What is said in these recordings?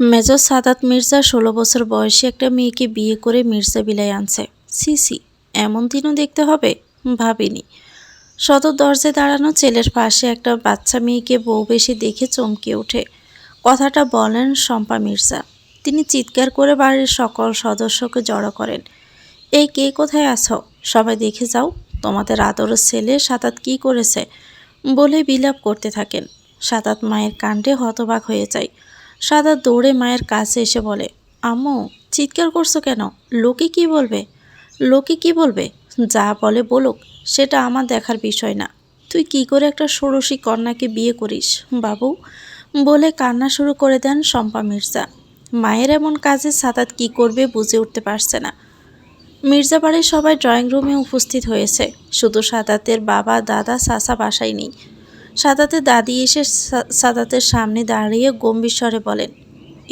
Major Saadat Mirza ষোলো বছর বয়সী একটা মেয়েকে বিয়ে করে মির্জা বিলাই আনছে। সি সি, এমন দিনও দেখতে হবে? ভাবিনি। সদর দরজায় দাঁড়ানো ছেলের পাশে একটা বাচ্চা মেয়েকে বউ বেশি দেখে চমকে ওঠে। কথাটা বলেন শম্পা মির্জা। তিনি চিৎকার করে বাড়ির সকল সদস্যকে জড়ো করেন। এই কে কোথায় আছো? সবাই দেখে যাও, তোমাদের আদরের ছেলে সাতাত কি করেছে? বলে বিলাপ করতে থাকেন। সাতাত মায়ের কাণ্ডে হতবাক হয়ে যায়। সাদাত দৌড়ে মায়ের কাছে এসে বলে, আম্মু, চিৎকার করছ কেন? লোকে কি বলবে? লোকে কি বলবে? যা বলে বলুক, সেটা আমার দেখার বিষয় না। তুই কি করে একটা ষোড়শী কন্যাকে বিয়ে করিস, বাবু? বলে কান্না শুরু করে দেন শম্পা মির্জা। মায়ের এমন কাজে সাদাত কি করবে বুঝে উঠতে পারছে না। মির্জা বাড়ির সবাই ড্রয়িং রুমে উপস্থিত হয়েছে। শুধু সাদাতের বাবা, দাদা সাসা বাসায় নেই। সাদাতের দাদি এসে সাদাতের সামনে দাঁড়িয়ে গম্ভীর স্বরে বলেন,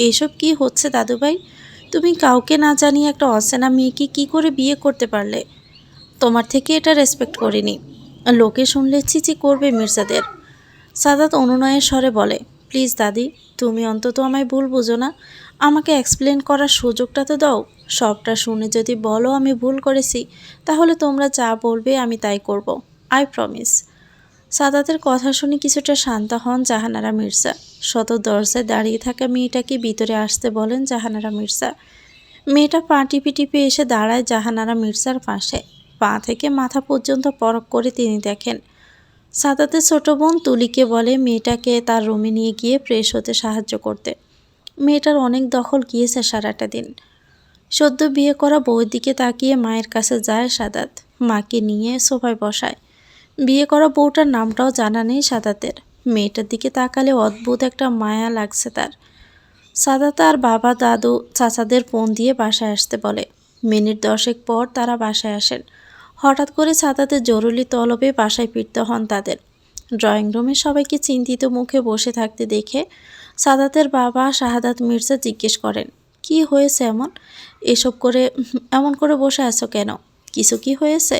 এসব কি হচ্ছে দাদুভাই? তুমি কাউকে না জানিয়ে একটা অচেনা মেয়েকে কি করে বিয়ে করতে পারলে? তোমার থেকে এটা রেসপেক্ট করিনি। লোকে শুনলে চিচি করবে মির্জাদের। সাদাত অনুনয়ের স্বরে বলে, প্লিজ দাদি, তুমি অন্তত আমায় ভুল বুঝো না। আমাকে এক্সপ্লেন করার সুযোগটা তো দাও। সবটা শুনে যদি বলো আমি ভুল করেছি, তাহলে তোমরা যা বলবে আমি তাই করব। আই প্রমিস সাদাতের কথা শুনে কিছুটা শান্ত হন জাহানারা মির্জা। শত দরজায় দাঁড়িয়ে থাকা মেয়েটাকে ভিতরে আসতে বলেন জাহানারা মির্জা। মেয়েটা পা টিপে টিপে এসে দাঁড়ায় জাহানারা মির্জার পাশে। পা থেকে মাথা পর্যন্ত পরক করে তিনি দেখেন। সাদাতের ছোট বোন তুলিকে বলে মেয়েটাকে তার রুমে নিয়ে গিয়ে ফ্রেশ হতে সাহায্য করতে। মেয়েটার অনেক দখল গিয়েছে সারাটা দিন। সদ্য বিয়ে করা বউয়ের দিকে তাকিয়ে মায়ের কাছে যায় সাদাত। মাকে নিয়ে সোফায় বসায়। বিয়ে করা বউটার নামটাও জানা নেই সাদাতের। মেয়েটার দিকে তাকালে অদ্ভুত একটা মায়া লাগছে তার। সাদা তার বাবা, দাদু, চাচাদের ফোন দিয়ে বাসায় আসতে বলে। মিনিট দশেক পর তারা বাসায় আসেন। হঠাৎ করে সাদাতের জরুরি তলবে বাসায় ফিরতে হন তাদের। ড্রয়িং রুমে সবাইকে চিন্তিত মুখে বসে থাকতে দেখে সাদাতের বাবা শাহাদাত মির্জা জিজ্ঞেস করেন, কি হয়েছে এমন? এসব করে, এমন করে বসে আছো কেন? কিছু কি হয়েছে?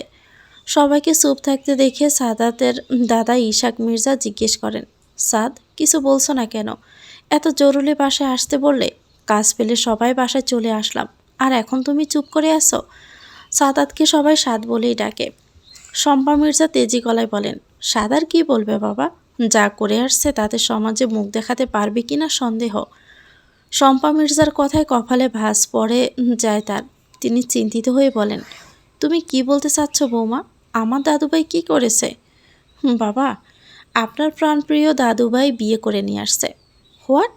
সবাইকে চুপ থাকতে দেখে সাদাতের দাদা ইশাক মির্জা জিজ্ঞেস করেন, সাদ, কিছু বলছো না কেন? এত জরুরি বাসায় আসতে বললে কাজ পেলে সবাই বাসায় চলে আসলাম। আর এখন তুমি চুপ করে আসো সাদাতকে সবাই সাদ বলেই ডাকে। শম্পা মির্জা তেজি গলায় বলেন সাদার কি বলবে বাবা? যা করে আসছে তাতে সমাজে মুখ দেখাতে পারবে কি না সন্দেহ? শম্পা মির্জার কথায় কপালে ভাস পড়ে যায় তার। তিনি চিন্তিত হয়ে বলেন, তুমি কি বলতে চাচ্ছ বৌমা? আমার দাদুভাই কি করেছে? বাবা, আপনার প্রাণপ্রিয় দাদুভাই বিয়ে করে নিয়ে আসছে। হোয়াট?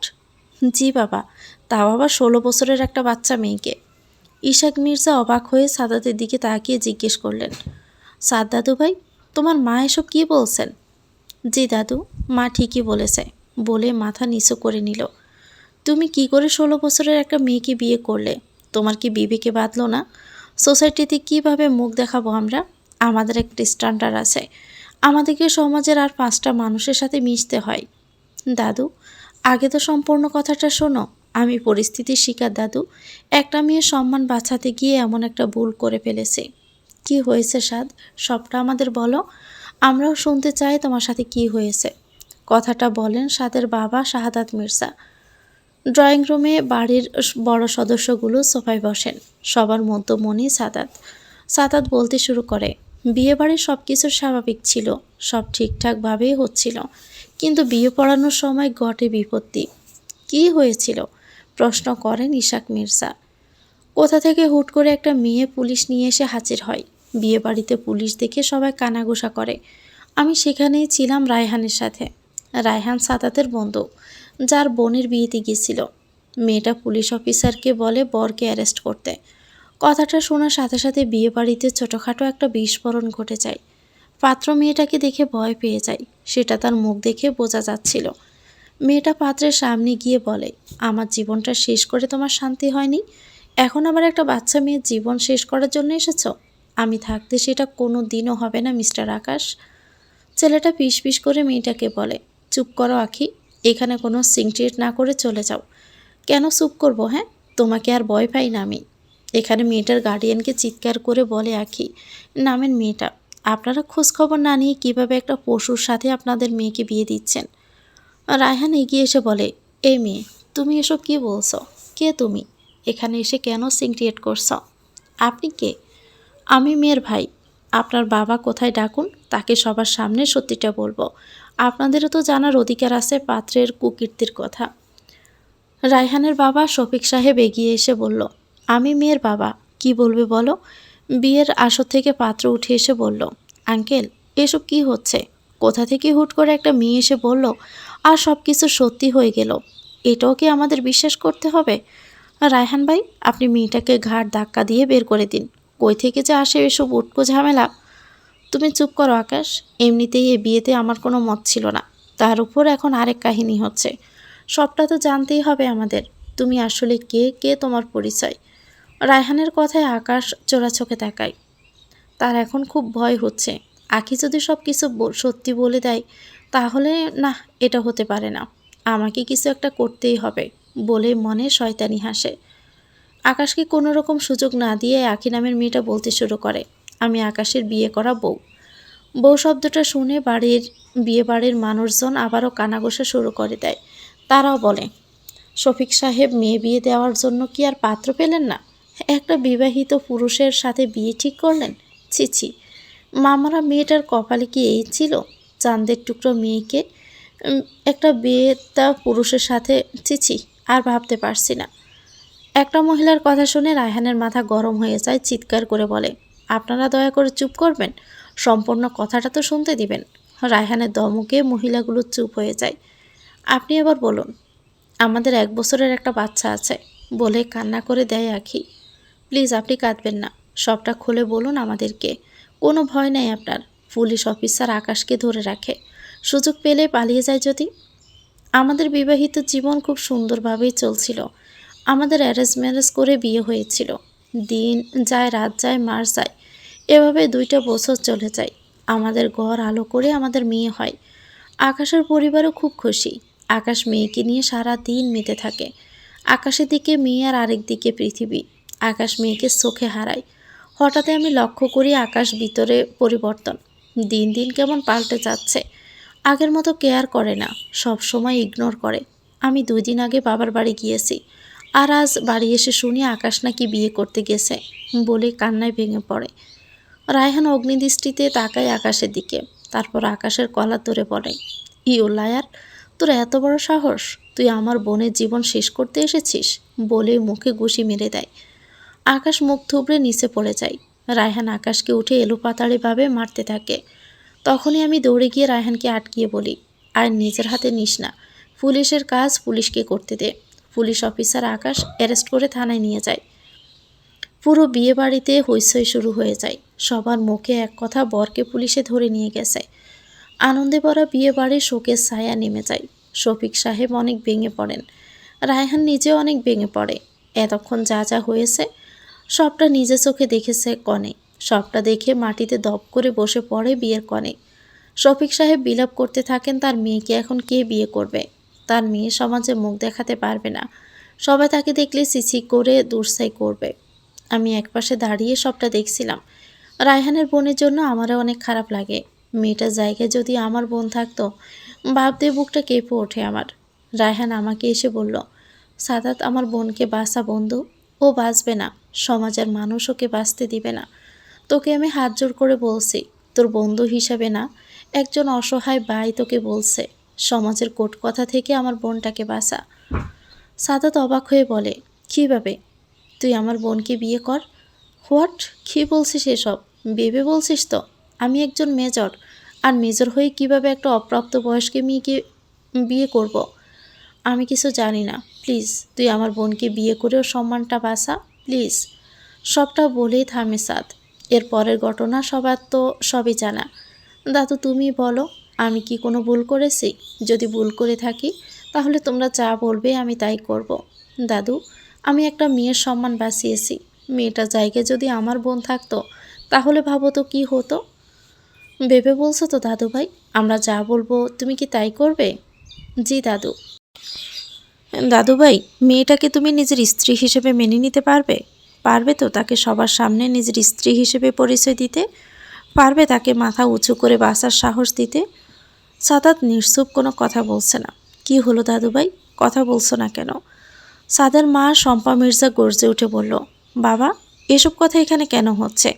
জি, বাবা, তাও বাবা ষোলো বছরের একটা বাচ্চা মেয়েকে। ইশাক মির্জা অবাক হয়ে সাদাতের দিকে তাকিয়ে জিজ্ঞেস করলেন, সাদ দাদুভাই, তোমার মা এসব কী বলছেন? জি, দাদু, মা ঠিকই বলেছে, বলে মাথা নিচু করে নিল। তুমি কি করে ষোলো বছরের একটা মেয়েকে বিয়ে করলে? তোমার কি বিবেকে বাঁধলো না? সোসাইটিতে কীভাবে মুখ দেখাবো আমরা? আমাদের একটা স্ট্যান্ডার্ড আছে। আমাদেরকে সমাজের আর পাঁচটা মানুষের সাথে মিশতে হয়। দাদু, আগে তো সম্পূর্ণ কথাটা শোনো। আমি পরিস্থিতির শিকার, দাদু। একটা মেয়ের সম্মান বাঁচাতে গিয়ে এমন একটা ভুল করে ফেলেছি। কি হয়েছে, সাদ? সবটা আমাদের বলো। আমরাও শুনতে চাই তোমার সাথে কি হয়েছে। কথাটা বলেন সাদের বাবা শাহাদাত মির্জা। ড্রয়িং রুমে বাড়ির বড় সদস্যগুলো সোফায় বসেন। সবার মধ্যমণি সাদাত। সাদাত বলতে শুরু করে বিয়ে বাড়ির সব কিছু স্বাভাবিক ছিল, সব ঠিকঠাকভাবেই হচ্ছিল। কিন্তু বিয়ে পড়ানোর সময় ঘটে বিপত্তি। কী হয়েছিল? প্রশ্ন করেন ইশাক মির্জা। কোথা থেকে হুট করে একটা মেয়ে পুলিশ নিয়ে এসে হাজির হয়? বিয়ে বাড়িতে পুলিশ দেখে সবাই কানাঘুষা করে। আমি সেখানেই ছিলাম রায়হানের সাথে। রায়হান সাদাতের বন্ধু, যার বোনের বিয়েতে গিয়েছিল। মেয়েটা পুলিশ অফিসারকে বলে বরকে অ্যারেস্ট করতে। কথাটা শোনার সাথে সাথে বিয়ে বাড়িতে ছোটোখাটো একটা বিস্ফোরণ ঘটে যায়। পাত্র মেয়েটাকে দেখে ভয় পেয়ে যায়। সেটা তার মুখ দেখে বোঝা যাচ্ছিল। মেয়েটা পাত্রের সামনে গিয়ে বলে, আমার জীবনটা শেষ করে তোমার শান্তি হয়নি? এখন আবার একটা বাচ্চা মেয়ের জীবন শেষ করার জন্য এসেছ? আমি থাকতে সেটা কোনো দিনও হবে না, মিস্টার আকাশ। ছেলেটা পিস পিস করে মেয়েটাকে বলে, চুপ করো আখি, এখানে কোনো সিংট্রিট না করে চলে যাও। কেন চুপ করব হ্যাঁ? তোমাকে আর ভয় পাই না আমি। এখানে মেয়েটার গার্ডিয়ানকে চিৎকার করে বলে আখি, নামেন মেয়েটা, আপনারা খোঁজখবর না নিয়ে কীভাবে একটা পশুর সাথে আপনাদের মেয়েকে বিয়ে দিচ্ছেন? রায়হান এগিয়ে এসে বলে, এই মেয়ে, তুমি এসব কি বলছো? কে তুমি? এখানে এসে কেন সিং ক্রিয়েট করছ? আপনি কে? আমি মেয়ের ভাই, আপনার বাবা কোথায় ডাকুন? তাকে সবার সামনে সত্যিটা বলব। আপনাদেরও তো জানার অধিকার আছে পাত্রের কুকীর্তির কথা। রায়হানের বাবা শফিক সাহেব এগিয়ে এসে বলল আমি মেয়ের বাবা, কি বলবে বলো? বিয়ের আসর থেকে পাত্র উঠে এসে বলল, আঙ্কেল, এসব কি হচ্ছে? কোথা থেকে হুট করে একটা মেয়ে এসে বলল, আর সব কিছু সত্যি হয়ে গেল, এটাও কি আমাদের বিশ্বাস করতে হবে? রায়হান ভাই, আপনি মেয়েটাকে ঘাট ধাক্কা দিয়ে বের করে দিন। কই থেকে যে আসে এসব উটকো ঝামেলা? তুমি চুপ করো আকাশ, এমনিতেই এ বিয়েতে আমার কোনো মত ছিল না। তার উপর এখন আরেক কাহিনী হচ্ছে। সবটা তো জানতেই হবে আমাদের। তুমি আসলে কে? কে তোমার পরিচয়? রায়হানের কথায় আকাশ চোরাচোখে তাকায়। তার এখন খুব ভয় হচ্ছে। আখি যদি সব কিছু সত্যি বলে দেয়, তাহলে না, এটা হতে পারে না। আমাকে কিছু একটা করতেই হবে বলে মনে শয়তানি হাসে। আকাশকে কোনো রকম সুযোগ না দিয়ে আখি নামের মেয়েটা বলতে শুরু করে। আমি আকাশের বিয়ে করা বউ। বউ শব্দটা শুনে বাড়ির, বিয়ে বাড়ির মানুষজন আবারও কানাঘোষা শুরু করে দেয়। তারাও বলে, শফিক সাহেব মেয়ে বিয়ে দেওয়ার জন্য কি আর পাত্র পেলেন না? একটা বিবাহিত পুরুষের সাথে বিয়ে ঠিক করলেন? ছি ছি। মামারা মেয়েটার কপালে কি এই ছিল? চাঁদের টুকরো মেয়েকে একটা বিয়েটা পুরুষের সাথে ছিছি আর ভাবতে পারছি না। একটা মহিলার কথা শুনে রায়হানের মাথা গরম হয়ে যায়, চিৎকার করে বলে, আপনারা দয়া করে চুপ করবেন? সম্পূর্ণ কথাটা তো শুনতে দিবেন। রায়হানের দমকে মহিলাগুলো চুপ হয়ে যায়। আপনি এবার বলুন, আমাদের এক বছরের একটা বাচ্চা আছে। বলে কান্না করে দেয় আখি। প্লিজ আপনি কাঁদবেন না। সবটা খুলে বলুন আমাদেরকে। কোনো ভয় নেই আপনার। পুলিশ অফিসার আকাশকে ধরে রাখে। সুযোগ পেলে পালিয়ে যায় যদি। আমাদের বিবাহিত জীবন খুব সুন্দরভাবেই চলছিল। আমাদের অ্যারেঞ্জ ম্যারেজ করে বিয়ে হয়েছিল। দিন যায়, রাত যায়, মাস যায়। এভাবে দুইটা বছর চলে যায়। আমাদের ঘর আলো করে আমাদের মেয়ে হয়। আকাশের পরিবারও খুব খুশি। আকাশ মেয়েকে নিয়ে সারা দিন মেতে থাকে। আকাশের দিকে, মেয়ে আর আরেক দিকে পৃথিবী। আকাশ মেয়েকে চোখে হারাই হঠাৎ আমি লক্ষ্য করি আকাশ ভিতরে পরিবর্তন। দিন দিন কেমন পাল্টে যাচ্ছে। আগের মতো কেয়ার করে না, সব সময় ইগনোর করে। আমি দুই দিন আগে বাবার বাড়ি গিয়েছি। আর আজ বাড়ি এসে শুনি আকাশ নাকি বিয়ে করতে গেছে বলে কান্নায় ভেঙে পড়ে। রায়হান অগ্নিদৃষ্টিতে তাকায় আকাশের দিকে। তারপর আকাশের কলার ধরে পড়ে ইউ লায়ার, তোর এত বড় সাহস? তুই আমার বোনের জীবন শেষ করতে এসেছিস? বলে মুখে ঘুষি মেরে দেয়। আকাশ মুখ থুবড়ে নিচে পড়ে যায়। রায়হান আকাশকে উঠে এলোপাতাড়িভাবে মারতে থাকে। তখনই আমি দৌড়ে গিয়ে রায়হানকে আটকিয়ে বলি, আর নিজের হাতে নিস না। পুলিশের কাজ পুলিশকে করতে দে। পুলিশ অফিসার আকাশ অ্যারেস্ট করে থানায় নিয়ে যায়। পুরো বিয়ে বাড়িতে হইচই শুরু হয়ে যায়। সবার মুখে এক কথা বরকে পুলিশে ধরে নিয়ে গেছে। আনন্দে ভরা বিয়ে বাড়ির শোকের ছায়া নেমে যায়। শফিক সাহেব অনেক ভেঙে পড়েন। রায়হান নিজে অনেক ভেঙে পড়ে। এতক্ষণ যা যা হয়েছে সবটা নিজে চোখে দেখেছে কনে সবটা দেখে মাটিতে দপ করে বসে পড়ে বিয়ের কনে শফিক সাহেব বিলাপ করতে থাকেন, তার মেয়েকে এখন কে বিয়ে করবে? তার মেয়ে সমাজে মুখ দেখাতে পারবে না। সবাই তাকে দেখলে সিসি করে দুরসাই করবে। আমি একপাশে দাঁড়িয়ে সবটা দেখছিলাম। রায়হানের বোনের জন্য আমারও অনেক খারাপ লাগে। মেয়েটার জায়গায় যদি আমার বোন থাকতো ভাবতে বুকটা কেঁপে ওঠে আমার। রায়হান আমাকে এসে বলল, সাদাত, আমার বোনকে বাসা বন্ধু। ও বাঁচবে না, সমাজের মানুষ ওকে বাঁচতে দিবে না। তোকে আমি হাত জোর করে বলছি, তোর বন্ধু হিসাবে না, একজন অসহায় বাই তোকে বলছে, সমাজের কোট কথা থেকে আমার বোনটাকে বাঁচা। সাদাত অবাক হয়ে বলে কীভাবে তুই আমার বোনকে বিয়ে কর? হোয়াট? কী বলছিস এসব? ভেবে বলছিস তো? আমি একজন মেজর, আর মেজর হয়ে কীভাবে একটা অপ্রাপ্ত বয়স্ক মেয়েকে বিয়ে করব। আমি কিছু জানি না। প্লিজ, তুই আমার বোনকে বিয়ে করেও সম্মানটা বাসা প্লিজ। সবটা বলেই থামে সাদ। এর পরের ঘটনা সবার তো সবই জানা। দাদু, তুমি বলো, আমি কি কোনো ভুল করেছি? যদি ভুল করে থাকি, তাহলে তোমরা যা বলবে আমি তাই করব। দাদু, আমি একটা মেয়ের সম্মান বাঁচিয়েছি। মেয়েটার জায়গায় যদি আমার বোন থাকতো, তাহলে ভাবো তো কী হতো? ভেবে বলছো তো দাদু ভাই আমরা যা বলব তুমি কি তাই করবে? জি দাদু। দাদু ভাই মেয়েটাকে তুমি নিজের স্ত্রী হিসেবে মেনে নিতে পারবে? পারবে তো তাকে সবার সামনে নিজের স্ত্রী হিসেবে পরিচয় দিতে? পারবে তাকে মাথা উঁচু করে বাঁচার সাহস দিতে? সাদাত নিঃসুপ কোনো কথা বলছে না। কি হলো দাদু ভাই কথা বলছো না কেন? সাদের মা শম্পা মির্জা গর্জে উঠে বলল, বাবা, এসব কথা এখানে কেন হচ্ছে?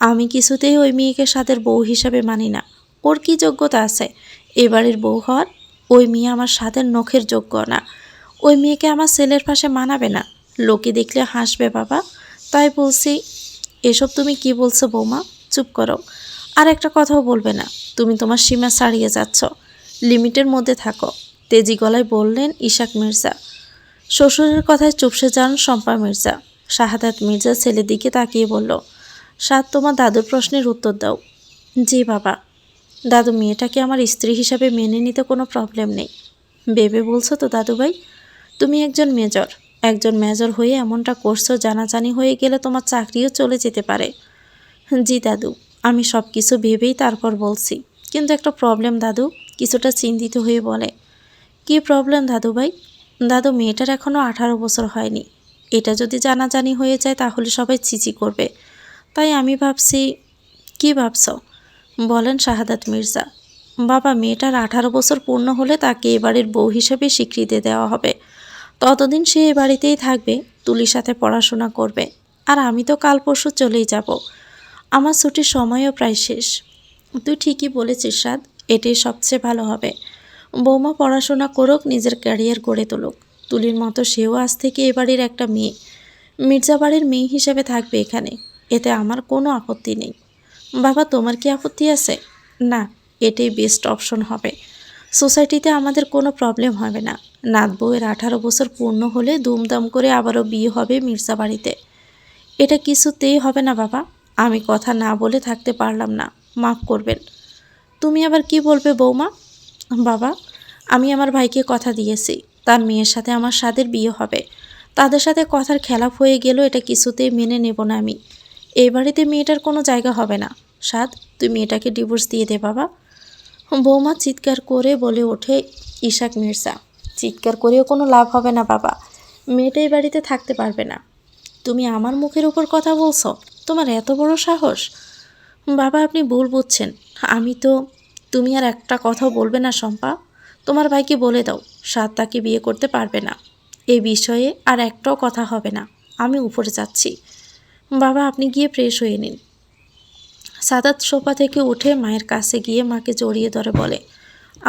আমি কিছুতেই ওই মেয়েকে সাদের বউ হিসাবে মানি না। ওর কি যোগ্যতা আছে? এবারের বউ হওয়ার? ওই মেয়ে আমার সাদের নখের যোগ্য না। ওই মেয়েকে আমার ছেলের পাশে মানাবে না। লোকে দেখলে হাসবে, বাবা। তাই বলছি, এসব তুমি কি বলছো বৌমা? চুপ করো। আর একটা কথাও বলবে না। তুমি তোমার সীমা ছাড়িয়ে যাচ্ছ। লিমিটের মধ্যে থাকো। তেজি গলায় বললেন ইশাক মির্জা। শ্বশুরের কথায় চুপসে যান শম্পা মির্জা। শাহাদাত মির্জা ছেলের দিকে তাকিয়ে বলল, সাত, তোমার দাদুর প্রশ্নের উত্তর দাও। জি, বাবা। দাদু, মেয়েটাকে আমার স্ত্রী হিসাবে মেনে নিতে কোনো প্রবলেম নেই। বেবে বলছো তো দাদুভাই তুমি একজন মেজর। একজন মেজর হয়ে এমনটা করছ, জানাজানি হয়ে গেলে তোমার চাকরিও চলে যেতে পারে। জি দাদু, আমি সব কিছু ভেবেই তারপর বলছি। কিন্তু একটা প্রবলেম দাদু, কিছুটা চিন্তিত হয়ে বলে। কী প্রবলেম দাদু ভাই? দাদু, মেয়েটার এখনও আঠারো বছর হয়নি। এটা যদি জানাজানি হয়ে যায় তাহলে সবাই চিচি করবে। তাই আমি ভাবছি, কি ভাবছ? বলেন শাহাদাত মির্জা। বাবা, মেয়েটার আঠারো বছর পূর্ণ হলে তাকে এবারের বউ হিসেবে স্বীকৃতি দেওয়া হবে। ততদিন সে এ বাড়িতেই থাকবে, তুলির সাথে পড়াশোনা করবে। আর আমি তো কাল পরশু চলেই যাব। আমার ছুটির সময়ও প্রায় শেষ। তুই ঠিকই বলেছিস, সাদ। এটাই সবচেয়ে ভালো হবে। বৌমা পড়াশোনা করুক, নিজের ক্যারিয়ার গড়ে তুলুক। তুলির মতো সেও আজ থেকে এ বাড়ির একটা মেয়ে। মির্জা বাড়ির মেয়ে হিসেবে থাকবে এখানে। এতে আমার কোনো আপত্তি নেই। বাবা, তোমার কি আপত্তি আছে? না, এটাই বেস্ট অপশন হবে। সোসাইটিতে আমাদের কোনো প্রবলেম হবে না। নাত বউয়ের আঠারো বছর পূর্ণ হলে দুমদাম করে আবারও বিয়ে হবে মির্জা বাড়িতে। এটা কিছুতেই হবে না বাবা। আমি কথা না বলে থাকতে পারলাম না। মাফ করবেন। তুমি আবার কি বলবে বৌমা? বাবা, আমি আমার ভাইকে কথা দিয়েছি। তার মেয়ের সাথে আমার সাদের বিয়ে হবে। তাদের সাথে কথার খেলাপ হয়ে গেলেও এটা কিছুতেই মেনে নেব না আমি। এই বাড়িতে মেয়েটার কোনো জায়গা হবে না। সাদ, তুই মেয়েটাকে ডিভোর্স দিয়ে দে বাবা। বৌমা চিৎকার করে বলে ওঠে, ইশাক মির্জা, চিৎকার করেও কোনো লাভ হবে না বাবা। মেয়েটা এই বাড়িতে থাকতে পারবে না। তুমি আমার মুখের উপর কথা বলছো? তোমার এত বড় সাহস? বাবা, আপনি ভুল বুঝছেন। আমি তো, তুমি আর একটা কথাও বলবে না শম্পা। তোমার ভাইকে বলে দাও, সাত তাকে বিয়ে করতে পারবে না। এই বিষয়ে আর একটাও কথা হবে না। আমি উপরে যাচ্ছি। বাবা, আপনি গিয়ে ফ্রেশ হয়ে নিন। সাদাত সোফা থেকে উঠে মায়ের কাছে গিয়ে মাকে জড়িয়ে ধরে বলে,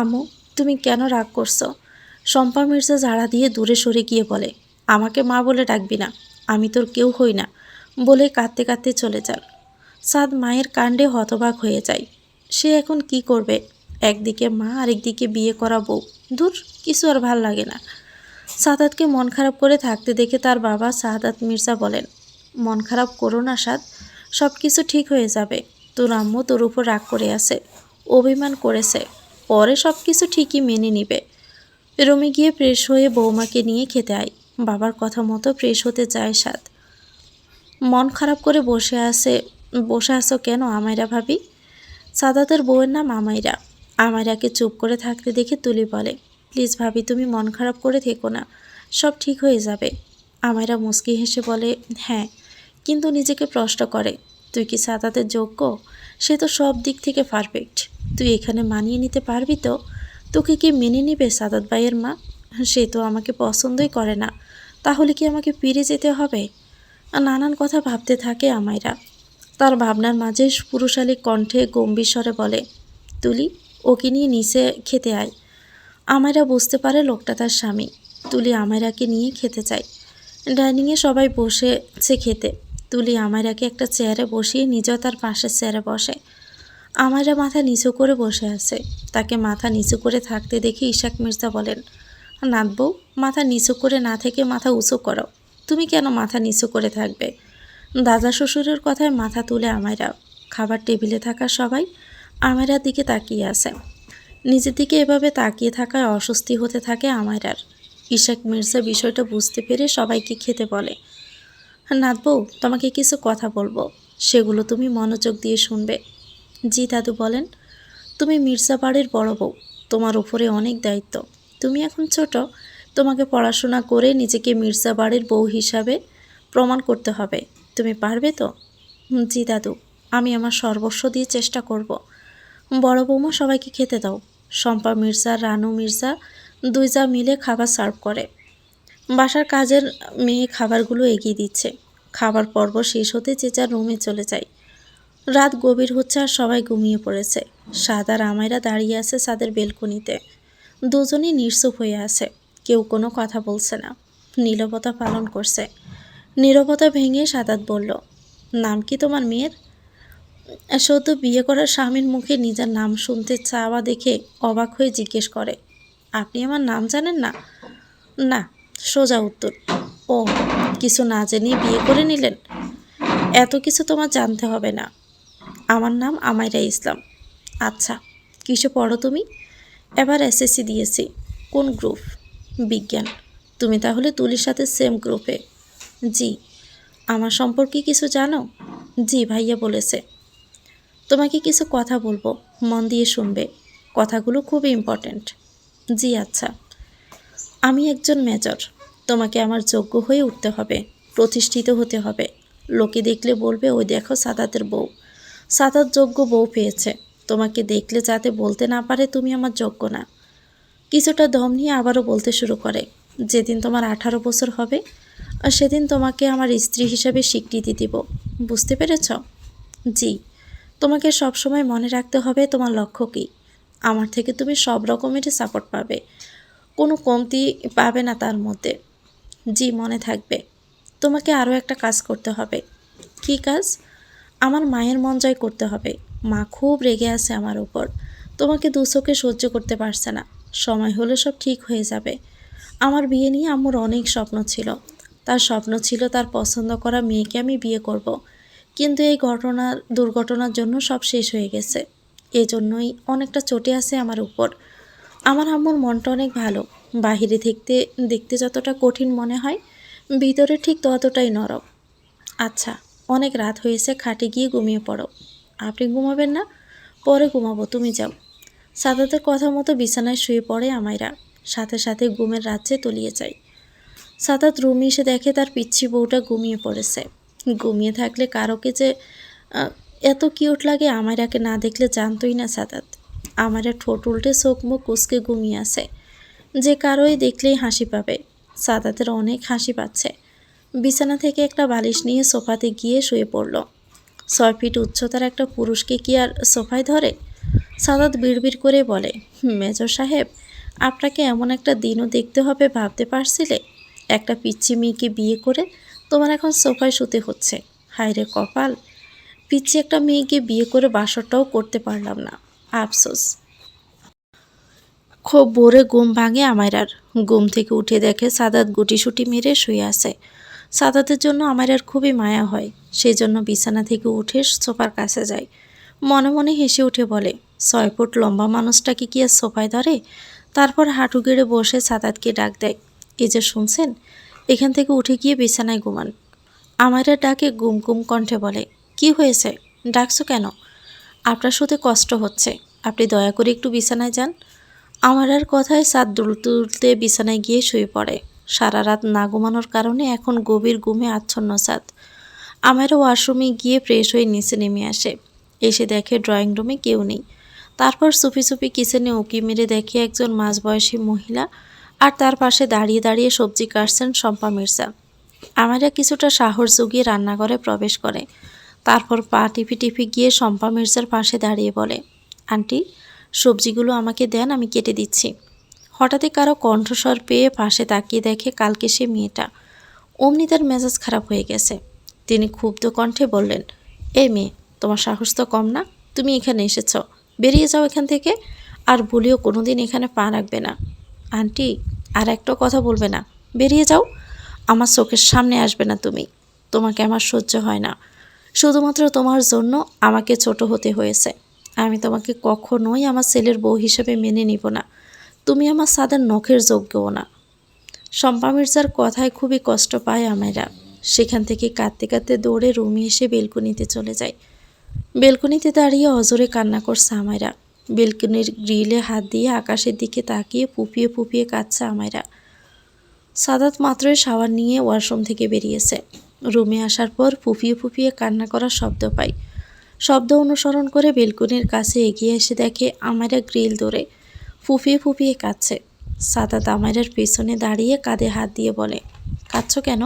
আম্মু, তুমি কেন রাগ করছ? শম্পা মির্জা ঝাড়া দিয়ে দূরে সরে গিয়ে বলে, আমাকে মা বলে ডাকবি না, আমি তোর কেউ হই না। বলে কাঁদতে কাঁদতে চলে যান। সাদ মায়ের কাণ্ডে হতবাক হয়ে যায়। সে এখন কি করবে? একদিকে মা, আরেকদিকে বিয়ে করা বউ। দূর কিছু আর ভালো লাগে না। সাদাতকে মন খারাপ করে থাকতে দেখে তার বাবা সাদাত মির্জা বলেন, মন খারাপ করো না সাদ সব কিছু ঠিক হয়ে যাবে। তোর আম্মু তোর উপর রাগ করে আছে, অভিমান করেছে। পরে সব কিছু ঠিকই মেনে নিবে। রুমে গিয়ে ফ্রেশ হয়ে বৌমাকে নিয়ে খেতে আয়। বাবার কথা মতো ফ্রেশ হতে যায় সাদ মন খারাপ করে বসে আছে, বসে আছো কেন আমায়রা ভাবি? সাদাতের বউয়ের নাম আমাইরা আমাইরাকে চুপ করে থাকতে দেখে তুলি বলে, প্লিজ ভাবি, তুমি মন খারাপ করে থেকো না, সব ঠিক হয়ে যাবে। আমাইরা মুস্কি হেসে বলে হ্যাঁ। কিন্তু নিজেকে প্রশ্ন করে তুই কি সাদাতের যোগ্য? সে তো সব দিক থেকে পারফেক্ট তুই এখানে মানিয়ে নিতে পারবি তো? তোকে কি মেনে নিবে সাদাত ভাইয়ের মা? সে তো আমাকে পছন্দই করে না। তাহলে কি আমাকে ফিরে যেতে হবে? নানান কথা ভাবতে থাকে আমায়রা তার ভাবনার মাঝে পুরুষালী কণ্ঠে গম্ভীর স্বরে বলে, তুলি, ওকে নিয়ে নিচে খেতে আয়। আমায়রা বুঝতে পারে লোকটা তার স্বামী। তুলি আমায়রাকে নিয়ে খেতে চায়। ডাইনিংয়ে সবাই বসেছে খেতে। তুলি আমায়রাকে একটা চেয়ারে বসিয়ে নিজেও তার পাশের চেয়ারে বসে। আমায়রা মাথা নিচু করে বসে আছে। তাকে মাথা নিচু করে থাকতে দেখে ইশাক মির্জা বলেন নাতবউ মাথা নিচু করে না থেকে মাথা উঁচু করো। তুমি কেন মাথা নিচু করে থাকবে? দাদা শ্বশুরের কথায় মাথা তুলে আমায়রা খাবার টেবিলে থাকা সবাই আমায়রার দিকে তাকিয়ে আছে। নিজের দিকে এভাবে তাকিয়ে থাকায় অস্বস্তি হতে থাকে আমায়রার ইশাক মির্জা বিষয়টা বুঝতে পেরে সবাইকে খেতে বলে নাতবউ তোমাকে কিছু কথা বলব। সেগুলো তুমি মনোযোগ দিয়ে শুনবে। জি দাদু বলেন, তুমি মির্জা বাড়ির বড় বউ, তোমার উপরে অনেক দায়িত্ব। তুমি এখন ছোট, তোমাকে পড়াশোনা করে নিজেকে মির্জা বাড়ির বউ হিসাবে প্রমাণ করতে হবে। তুমি পারবে তো? জি দাদু, আমি আমার সর্বস্ব দিয়ে চেষ্টা করব। বড় বৌমা, সবাইকে খেতে দাও। শম্পা মির্জা, রানু মির্জা দুই যা মিলে খাবার সার্ভ করে। বাসার কাজের মেয়ে খাবারগুলো এগিয়ে দিচ্ছে। খাবার পর্ব শেষ হতে যে যার রুমে চলে যায়। রাত গভীর হচ্ছে আর সবাই ঘুমিয়ে পড়েছে। সাদ আর আমায়রা দাঁড়িয়ে আছে সাদের বেলকনিতে। দুজনই নির্সুপ হয়ে আছে। কেউ কোনো কথা বলছে না। নীরবতা পালন করছে। নীরবতা ভেঙে সাদাত বলল, নাম কি তোমার মেয়ের? সদ্য বিয়ে করার স্বামীর মুখে নিজের নাম শুনতে চাওয়া দেখে অবাক হয়ে জিজ্ঞেস করে, আপনি আমার নাম জানেন না? না। সোজা উত্তর, ও, কিছু না জেনে বিয়ে করে নিলেন? এত কিছু তোমার জানতে হবে না। আমার নাম আমাইরা ইসলাম। আচ্ছা কিসে পড়ো তুমি? এবার এসএসসি দিয়েছি। কোন গ্রুপ? বিজ্ঞান। তুমি তাহলে তুলির সাথে সেম গ্রুপে জি। আমার সম্পর্কে কিছু জানো? জি, ভাইয়া বলেছে। তোমাকে কিছু কথা বলব। মন দিয়ে শুনবে। কথাগুলো খুব ইম্পর্ট্যান্ট জি আচ্ছা। আমি একজন মেজর। তোমাকে আমার যোগ্য হয়ে উঠতে হবে, প্রতিষ্ঠিত হতে হবে। লোকে দেখলে বলবে, ওই দেখো সাদাতের বউ। সাদাত যোগ্য বউ পেয়েছে। তোমাকে দেখলে যাতে বলতে না পারে, তুমি আমার যোগ্য না। কিছুটা দম নিয়ে আবারও বলতে শুরু করে, যেদিন তোমার আঠারো বছর হবে, আর সেদিন তোমাকে আমার স্ত্রী হিসাবে স্বীকৃতি দিব। বুঝতে পেরেছ? জি। তোমাকে সবসময় মনে রাখতে হবে, তোমার লক্ষ্য কী? আমার থেকে তুমি সব রকমেরই সাপোর্ট পাবে। কোনো কমতি পাবে না তার মধ্যে। জি, মনে থাকবে। তোমাকে আরও একটা কাজ করতে হবে। কী কাজ? আমার মায়ের মন জয় করতে হবে। মা খুব রেগে আছে আমার উপর। তোমাকে দুচোখে সহ্য করতে পারছে না। সময় হলে সব ঠিক হয়ে যাবে। আমার বিয়ে নিয়ে আমার অনেক স্বপ্ন ছিল। তার স্বপ্ন ছিল তার পছন্দ করা মেয়েকে আমি বিয়ে করব। কিন্তু এই ঘটনার দুর্ঘটনার জন্য সব শেষ হয়ে গেছে। এজন্যই অনেকটা চটে আছে আমার উপর। আমার আম্মুর মনটা অনেক ভালো। বাহিরে দেখতে দেখতে যতটা কঠিন মনে হয়, ভিতরে ঠিক ততটাই নরম। আচ্ছা অনেক রাত হয়েছে, খাটে গিয়ে ঘুমিয়ে পড়ো। আপনি ঘুমাবেন না? পরে ঘুমাবো, তুমি যাও। সাদাতের কথা মতো বিছানায় শুয়ে পড়ে আমায়রা সাথে সাথে ঘুমের রাজ্যে তলিয়ে যায়। সাদাত রুমে এসে দেখে তার পিচ্ছি বউটা ঘুমিয়ে পড়েছে। ঘুমিয়ে থাকলে কারোকে যে এত কিউট লাগে আমায়রাকে না দেখলে জানতোই না সাদাত। আমারা ঠোঁট উল্টে চোখ মুখ কুচকে ঘুমিয়ে আছে। যে কারোই দেখলেই হাসি পাবে। সাদাতের অনেক হাসি পাচ্ছে। বিছানা থেকে একটা বালিশ নিয়ে সোফাতে গিয়ে শুয়ে পড়ল। ছয় ফিট উচ্চতার একটা পুরুষকে কি আর সোফায় ধরে? সাদাত বিড়বিড় করে বলে মেজর সাহেব, আপনাকে এমন একটা দিনও দেখতে হবে ভাবতে পারছিলে? একটা পিচ্ছি মেয়েকে বিয়ে করে তোমার এখন সোফায় শুতে হচ্ছে। হায় রে কপাল! পিচ্ছি একটা মেয়েকে বিয়ে করে বাসরটাও করতে পারলাম না। আফসোস। খুব ভোরে ঘুম ভাঙে আমায়রার ঘুম থেকে উঠে দেখে সাদাত গুটিসুটি মেরে শুয়ে আছে। সাদাতের জন্য আমায়রার খুবই মায়া হয়। সেই জন্য বিছানা থেকে উঠে সোফার কাছে যায়। মনে মনে হেসে উঠে বলে, ছয় ফুট লম্বা মানুষটাকে কি আর সোফায় ধরে? তারপর হাঁটু গেড়ে বসে সাদাতকে ডাক দেয়, এই যে শুনছেন? এখান থেকে উঠে গিয়ে বিছানায় ঘুমান। আমায়রা ডাকে গুম গুম কণ্ঠে বলে, কি হয়েছে? ডাকছো কেন? আপনার শুতে কষ্ট হচ্ছে। আপনি দয়া করে একটু বিছানায় যান। আমার আর কথায় সাত দুলতে দুলতে বিছানায় গিয়ে শুয়ে পড়ে। সারা রাত না ঘুমানোর কারণে এখন গভীর ঘুমে আচ্ছন্ন সাত। আমারও ওয়াশরুমে গিয়ে ফ্রেশ হয়ে নিচে নেমে আসে। এসে দেখে ড্রয়িং রুমে কেউ নেই। তারপর চুপি চুপি কিচেনে উঁকি মেরে দেখে একজন মাঝবয়সী মহিলা আর তার পাশে দাঁড়িয়ে দাঁড়িয়ে সবজি কাটছেন শম্পা মির্জা। আমারা কিছুটা সাহস জুগিয়ে রান্নাঘরে প্রবেশ করে। তারপর পা টিপি টিপি গিয়ে শম্পা মির্জার পাশে দাঁড়িয়ে বলে, আন্টি, সবজিগুলো আমাকে দেন, আমি কেটে দিচ্ছি। হঠাৎই কারও কণ্ঠস্বর পেয়ে পাশে তাকিয়ে দেখে কালকে সে মেয়েটা। অমনি তার মেজাজ খারাপ হয়ে গেছে। তিনি ক্ষুব্ধ কণ্ঠে বললেন, এই মেয়ে, তোমার সাহস তো কম না, তুমি এখানে এসেছ। বেরিয়ে যাও এখান থেকে, আর ভুলেও কোনোদিন এখানে পা রাখবে না। আন্টি, আর একটা কথা বলবে না। বেরিয়ে যাও, আমার চোখের সামনে আসবে না তুমি। তোমাকে আমার সহ্য হয় না। শুধুমাত্র তোমার জন্য আমাকে ছোট হতে হয়েছে। আমি তোমাকে কখনোই আমার ছেলের বউ হিসেবে মেনে নিব না। তুমি আমার সাদের নখের যোগ্যও না। শম্পা মির্জার কথায় খুবই কষ্ট পায় আমায়রা। সেখান থেকে কাঁদতে কাঁদতে দৌড়ে রুমে এসে বেলকুনিতে চলে যায়। বেলকুনিতে দাঁড়িয়ে অজরে কান্না করছে আমায়রা। বেলকনির গ্রিলে হাত দিয়ে আকাশের দিকে তাকিয়ে ফুপিয়ে ফুপিয়ে কাঁদছে আমায়রা। সাদাত মাত্রই শাওয়ার নিয়ে ওয়াশরুম থেকে বেরিয়েছে। রুমে আসার পর ফুপিয়ে ফুপিয়ে কান্না করার শব্দ পাই। শব্দ অনুসরণ করে বেলকুনির কাছে এগিয়ে এসে দেখে আমারা গ্রিল ধরে ফুপিয়ে ফুপিয়ে কাঁদছে। সাদাত আমারের পেছনে দাঁড়িয়ে কাঁধে হাত দিয়ে বলে, কাঁদছ কেন?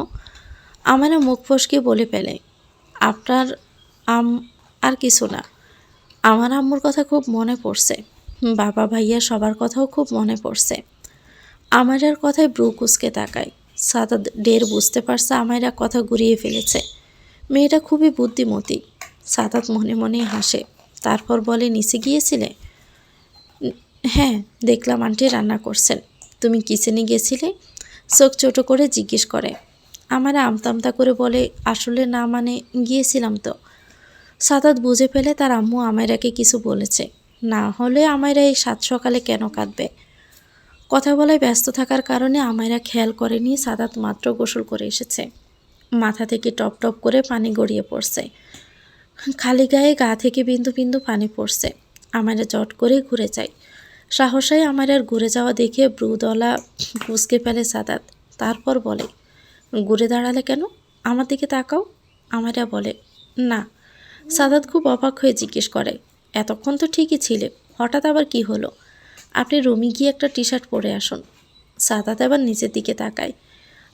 আমারা মুখ ফসকে বলে ফেলে, আপনার আম, আর কিছু না। আমার আম্মুর কথা খুব মনে পড়ছে। বাবা ভাইয়া সবার কথাও খুব মনে পড়ছে। আমারার কথায় ব্রু কুসকে তাকায়। সাদাত ডের বুঝতে পারছে আমায়রা কথা ঘুরিয়ে ফেলেছে। মেয়েটা খুবই বুদ্ধিমতী। সাদাত মনে মনে হাসে। তারপর বলে, নিচে গিয়েছিলে? হ্যাঁ দেখলাম আন্টি রান্না করছেন। তুমি কিচেনে গেছিলে? চোখ ছোটো করে জিজ্ঞেস করে। আমার আমতামতা করে বলে, আসলে না মানে গিয়েছিলাম তো। সাদাত বুঝে ফেলে তার আম্মু আমায়রাকে কিছু বলেছে। না হলে আমায়রা এই সাত সকালে কেন কাঁদবে? কথা বলায় ব্যস্ত থাকার কারণে আমায়রা খেয়াল করেনি সাদাত মাত্র গোসল করে এসেছে। মাথা থেকে টপ টপ করে পানি গড়িয়ে পড়ছে। খালি গায়ে গা থেকে বিন্দু বিন্দু পানি পড়ছে। আমায়রা জট করে ঘুরে যায়। সাহসাই আমার আর ঘুরে যাওয়া দেখে ব্রুদলা কুচকে ফেলে সাদাত। তারপর বলে, ঘুরে দাঁড়ালে কেন? আমার দিকে তাকাও। আমারা বলে, না। সাদাত খুব অবাক হয়ে জিজ্ঞেস করে, এতক্ষণ তো ঠিকই ছিলে, হঠাৎ আবার কি হলো? আপনি রুমে গিয়ে একটা টি শার্ট পরে আসুন। সাদাত আবার নিচের দিকে তাকায়।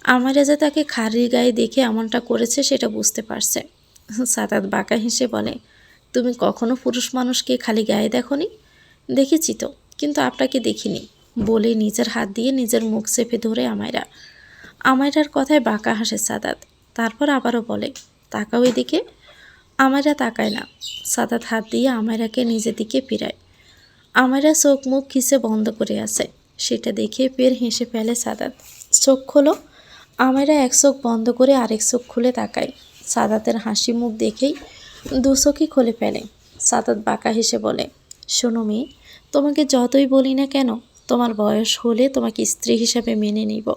আমারা যে তাকে খারির গায়ে দেখে এমনটা করেছে সেটা বুঝতে পারছে। সাদাত বাঁকা হেসে বলে, তুমি কখনো পুরুষ মানুষকে খালি গায়ে দেখনি? দেখেছি তো, কিন্তু আপনাকে দেখিনি, বলে নিজের হাত দিয়ে নিজের মুখ চেপে ধরে আমায়রা। আমায়রার কথায় বাঁকা হাসে সাদাত। তারপর আবারও বলে, তাকাও এদিকে। আমায়রা তাকায় না। সাদাত হাত দিয়ে আমায়রাকে নিজের দিকে ফিরায়। আমায়রা চোখ মুখ খিসে বন্ধ করে আছে? সেটা দেখে ফের হেসে ফেলে সাদাত। চোখ খোলো। আমায়রা এক চোখ বন্ধ করে আরেক চোখ খুলে তাকায় সাদাতের হাসি মুখ দেখেই দু চোখই খুলে ফেলে। সাদাত বাঁকা হেসে বলে, শোনো মেয়ে, তোমাকে যতই বলি না কেন, তোমার বয়স হলে তোমাকে স্ত্রী হিসাবে মেনে নিব।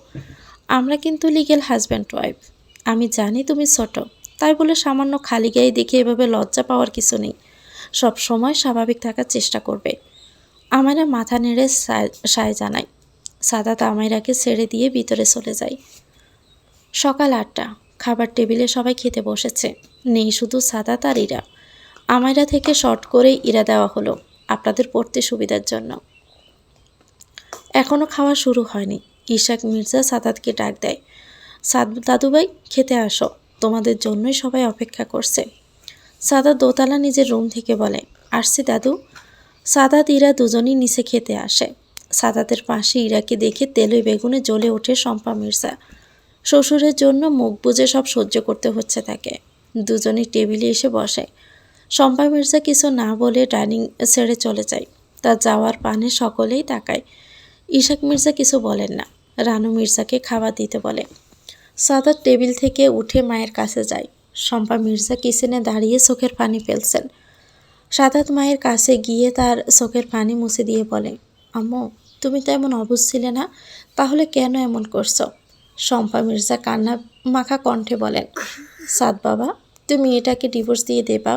আমরা কিন্তু লিগেল হাজব্যান্ড ওয়াইফ আমি জানি তুমি ছোট, তাই বলে সামান্য খালি গায়ে দেখে এভাবে লজ্জা পাওয়ার কিছু নেই। সব সময় স্বাভাবিক থাকার চেষ্টা করবে। আমারা মাথা নেড়ে সায় জানাই। সাদাত আমাইরাকে ছেড়ে দিয়ে ভিতরে চলে যায়। সকাল আটটা, খাবার টেবিলে সবাই খেতে বসেছে। নেই শুধু সাদাত আর ইরা। আমাইরা থেকে শর্ট করে ইরা দেওয়া হলো আপনাদের পড়তে সুবিধার জন্য। এখনও খাওয়া শুরু হয়নি। ইশাক, মির্জা সাদাতকে ডাক দেয়, সাদ, দাদুভাই, খেতে আসো। তোমাদের জন্যই সবাই অপেক্ষা করছে। সাদা দোতলা নিজের রুম থেকে বলে, আসছি দাদু। সাদাত ইরা দুজনই নিচে খেতে আসে। সাদাতের পাশে ইরাকে দেখে তেলে বেগুনে জ্বলে ওঠে শম্পা মির্জা। শ্বশুরের জন্য মুখ বুজে সব সহ্য করতে হচ্ছে তাকে। দুজনেই টেবিলে এসে বসে। শম্পা মির্জা কিছু না বলে ডাইনিং ছেড়ে চলে যায়। তা যাওয়ার পানে সকলেই তাকায়। ইশাক মির্জা কিছু বলেন না। রানু মির্জাকে খাবার দিতে বলে। সাদাত টেবিল থেকে উঠে মায়ের কাছে যায়। শম্পা মির্জা কিচেনে দাঁড়িয়ে চোখের পানি ফেলছেন। সাদাত মায়ের কাছে গিয়ে তার চোখের পানি মুছে দিয়ে বলে, আম্মু, তুমি তো এমন অবুঝ ছিলে না, তাহলে কেন এমন করছ? শম্পা মির্জা কান্না মাখা কণ্ঠে বলেন, সাদ বাবা, তুমি এটাকে ডিভোর্স দিয়ে দেবা,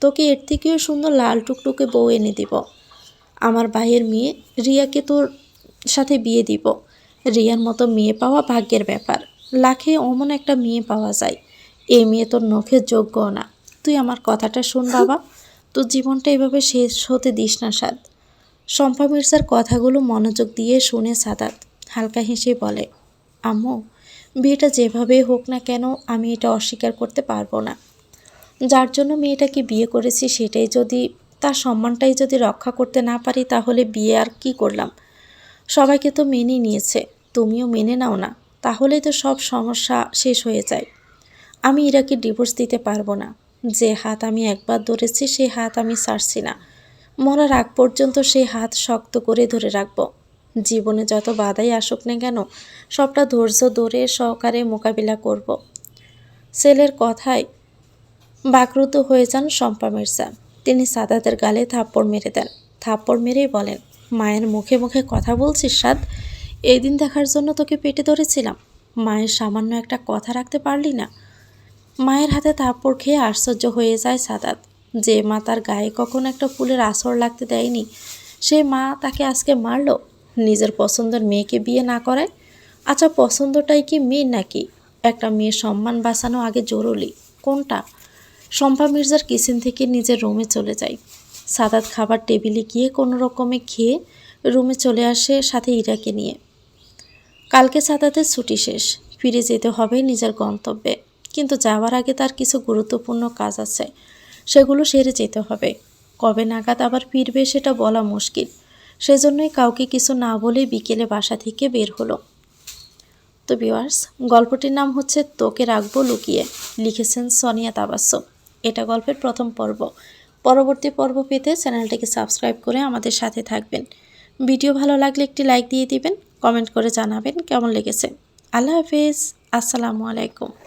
তোকে এর থেকেও সুন্দর লাল টুকটুকে বউ এনে দিব। আমার ভাইয়ের মেয়ে রিয়াকে তোর সাথে বিয়ে দিব। রিয়ার মতো মেয়ে পাওয়া ভাগ্যের ব্যাপার। লাখে অমন একটা মেয়ে পাওয়া যায়। এই মেয়ে তোর নখের যোগ্য না। তুই আমার কথাটা শোন বাবা। তোর জীবনটা এভাবে শেষ হতে দিস না, সাদ। শম্পা মির্জার কথাগুলো মনোযোগ দিয়ে শুনে সাদাত হালকা হেসে বলে, আম্মু, বিয়েটা যেভাবে হোক না কেন আমি এটা অস্বীকার করতে পারব না। যার জন্য মেয়েটাকে বিয়ে করেছি সেটাই যদি, তার সম্মানটাই যদি রক্ষা করতে না পারি তাহলে বিয়ে আর কি করলাম? সবাইকে তো মেনে নিয়েছে, তুমিও মেনে নাও না, তাহলেই তো সব সমস্যা শেষ হয়ে যায়। আমি ইরাকে ডিভোর্স দিতে পারব না। যে হাত আমি একবার ধরেছি সেই হাত আমি ছাড়ছি না। মরার আগ পর্যন্ত সেই হাত শক্ত করে ধরে রাখব। জীবনে যত বাধাই আসুক না কেন, সবটা ধৈর্য ধরে সহকারে মোকাবিলা করব। ছেলের কথায় বাকরুদ্ধ হয়ে যান শম্পা মির্জা। তিনি সাদাতের গালে থাপ্পড় মেরে দেন। থাপ্পড় মেরেই বলেন, মায়ের মুখে মুখে কথা বলছিস, সাদ? এই দিন দেখার জন্য তোকে পেটে ধরেছিলাম। মায়ের সামান্য একটা কথা রাখতে পারলি না। মায়ের হাতে থাপ্পড় খেয়ে আশ্চর্য হয়ে যায় সাদাত। যে মা তার গায়ে কখনো একটা ফুলের আসর লাগতে দেয়নি, সে মা তাকে আজকে মারলো? নিজের পছন্দের মেয়েকে বিয়ে না করায় আচ্ছা পছন্দটাই কি মেয়ে নাকি? একটা মেয়ের সম্মান বাঁচানো আগে জরুরি। কোনটা? শম্পা মির্জার কিচেন থেকে নিজের রুমে চলে যায়। সাদাত খাবার টেবিলে গিয়ে কোনো রকমে খেয়ে রুমে চলে আসে সাথে ইরাকে নিয়ে। কালকে সাদাতের ছুটি শেষ। ফিরে যেতে হবে নিজের গন্তব্যে। কিন্তু যাওয়ার আগে তার কিছু গুরুত্বপূর্ণ কাজ আছে। সেগুলো সেরে যেতে হবে। কবে নাগাদ আবার ফিরবে সেটা বলা মুশকিল। সেজন্যই কাউকে কিছু না বলে বিকেলে বাসা থেকে বের হলো। তো বিওয়ার্স গল্পটির নাম হচ্ছে তোকে রাখব লুকিয়ে লিখেছেন সোনিয়া তাবাসম এটা গল্পের প্রথম পর্ব। পরবর্তী পর্ব পেতে চ্যানেলটিকে সাবস্ক্রাইব করে আমাদের সাথে থাকবেন। ভিডিও ভালো লাগলে একটি লাইক দিয়ে দিবেন, কমেন্ট করে জানাবেন কেমন লেগেছে। আল্লাহ হাফিজ। আসসালামু আলাইকুম।